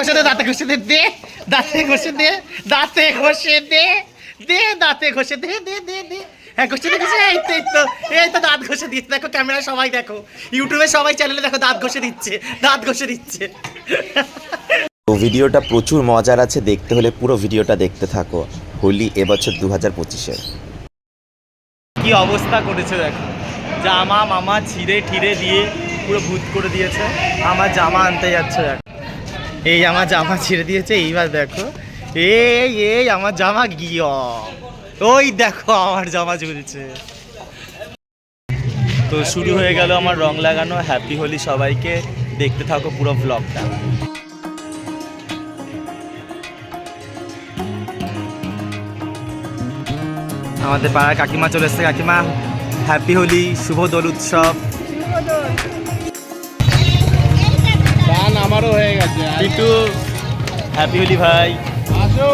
ঘষে দে দাঁতে ঘষে দে দে দাঁতে ঘষে দে দাঁতে ঘষে দে দে দাঁতে ঘষে দে দে দে দে। হ্যাঁ ঘষে দে ঘষে। এই তো এই তো এই তো দাঁত ঘষে দিচ্ছে। দেখো ক্যামেরা সবাই দেখো। ইউটিউবে সবাই চ্যানেলে দেখো দাঁত ঘষে দিচ্ছে দাঁত ঘষে দিচ্ছে। তো ভিডিওটা প্রচুর মজার আছে। দেখতে হলে পুরো ভিডিওটা দেখতে থাকো। হোলি এবছর দু হাজার পঁচিশের কি অবস্থা করেছে দেখো। জামা মামা ছিঁড়ে ঠিড়ে দিয়ে পুরো ভূত করে দিয়েছে। আমার জামা আনতে যাচ্ছে দেখো। এই আমার জামা ছেড়ে দিয়েছে এইবার দেখো। এই এই আমার জামা গিয়ে। ওই দেখো আমার জামা ঝুলছে। তো শুরু হয়ে গেল আমার রং লাগানো। হ্যাপি হোলি সবাইকে। দেখতে থাকো পুরো ব্লগটা আমাদের পাড়ার কাকিমা চলে এসছে। কাকিমা হ্যাপি হোলি শুভ দোল উৎসব। আমারও হয়ে গেছে। পিটু হ্যাপি হোলি ভাই। আসো।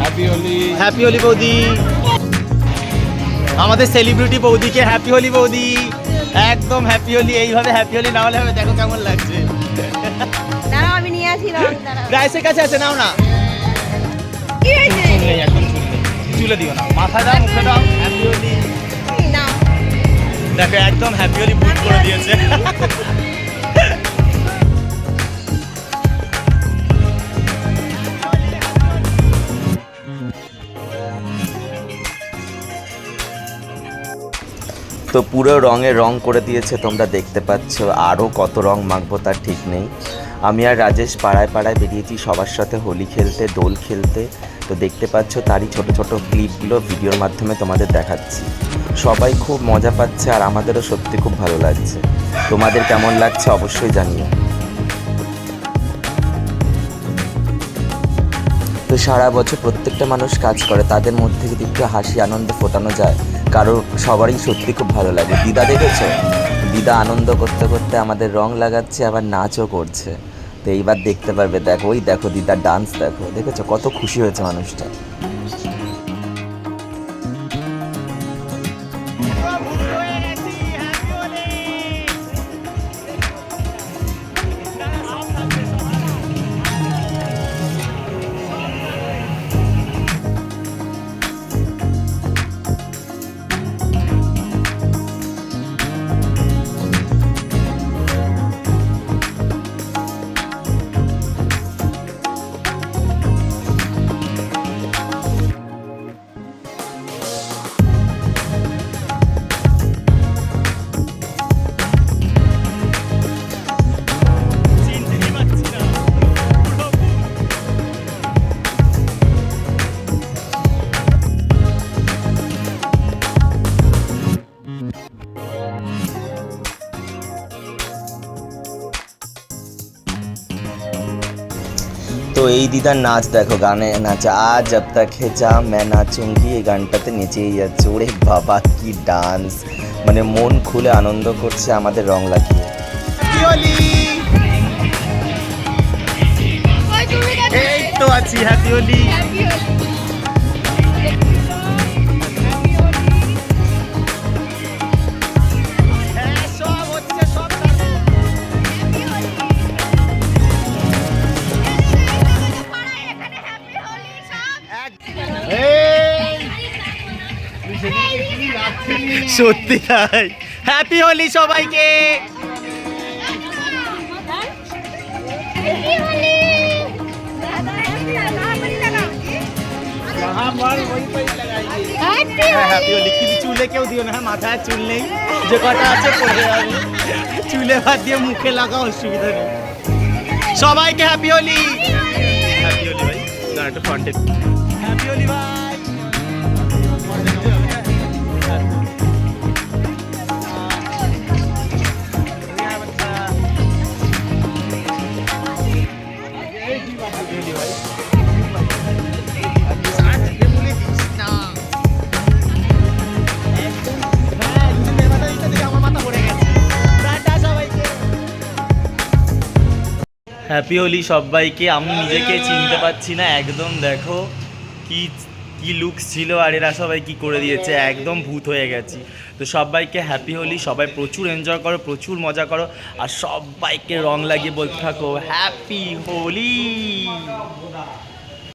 হ্যাপি হোলি হ্যাপি হোলি বৌদি। আমাদের সেলিব্রিটি বৌদিকে হ্যাপি হোলি বৌদি। একদম হ্যাপি হোলি এইভাবে হ্যাপি হোলি না হলে হবে দেখো কেমন লাগছে। দাঁড়াও আমি নিয়ে আসি রং কাছে আছে নাও না। কি হয়েছে? একদম চুলে দিও না মাথা দাও মুখে দাও হ্যাপি হোলি দেখো, একদম হ্যাপিওলি বুট করে দিয়েছে। তো পুরো রঙে রং করে দিয়েছে, তোমরা দেখতে পাচ্ছ। আরও কত রং মাখবো তার ঠিক নেই। আমি আর রাজেশ পাড়ায় পাড়ায় বেরিয়েছি সবার সাথে হোলি খেলতে, দোল খেলতে। তো দেখতে পাচ্ছ তারই ছোট ছোট ক্লিপগুলো ভিডিওর মাধ্যমে তোমাদের দেখাচ্ছি। সবাই খুব মজা পাচ্ছে আর আমাদেরও সত্যি খুব ভালো লাগছে। তোমাদের কেমন লাগছে অবশ্যই জানিও। তো সারা বছর প্রত্যেকটা মানুষ কাজ করে, তাদের মধ্যে যদি একটু হাসি আনন্দ ফোটানো যায় কারও সবারই সত্যি খুব ভালো লাগে। দিদা দেখেছ? দিদা আনন্দ করতে করতে আমাদের রং লাগাচ্ছে, আবার নাচও করছে। তো এইবার দেখতে পারবে। দেখো, ওই দেখো, দিদার ডান্স দেখো। দেখেছ? কত খুশি হয়েছে মানুষটা। এই দিদার নাচ দেখো গানে নাচ। আজ জব তক হে যা মে নাচুঙ্গি এই গানটাতে নেচেই যাচ্ছে ওরে বাবা কি ডান্স মানে মন খুলে আনন্দ করছে আমাদের রং লাগিয়ে এই তো আছি হ্যাপি হোলি সত্যি তাই। হ্যাপি হোলি সবাইকে। হ্যাঁ চুলে কেউ দিও না হ্যাঁ মাথায় চুল নেই। যে কটা আছে পড়ে যাবে। চুলে ভাত দিয়ে মুখে লাগা অসুবিধা নেই। সবাইকে হ্যাপি হোলি হ্যাপি হোলি ভাই। না একটা ফ্রন্টে হ্যাপি হোলি ভাই। হ্যাপি হোলি সবাইকে। আমি নিজেকে চিনতে পারছি না, একদম দেখো কি কি লুক লুকস ছিল আর এরা সবাই কি করে দিয়েছে, একদম ভূত হয়ে গেছি। তো সবাইকে হ্যাপি হোলি সবাই প্রচুর এনজয় করো, প্রচুর মজা করো, আর সবাইকে রং লাগিয়ে বলতে থাকো হ্যাপি হোলি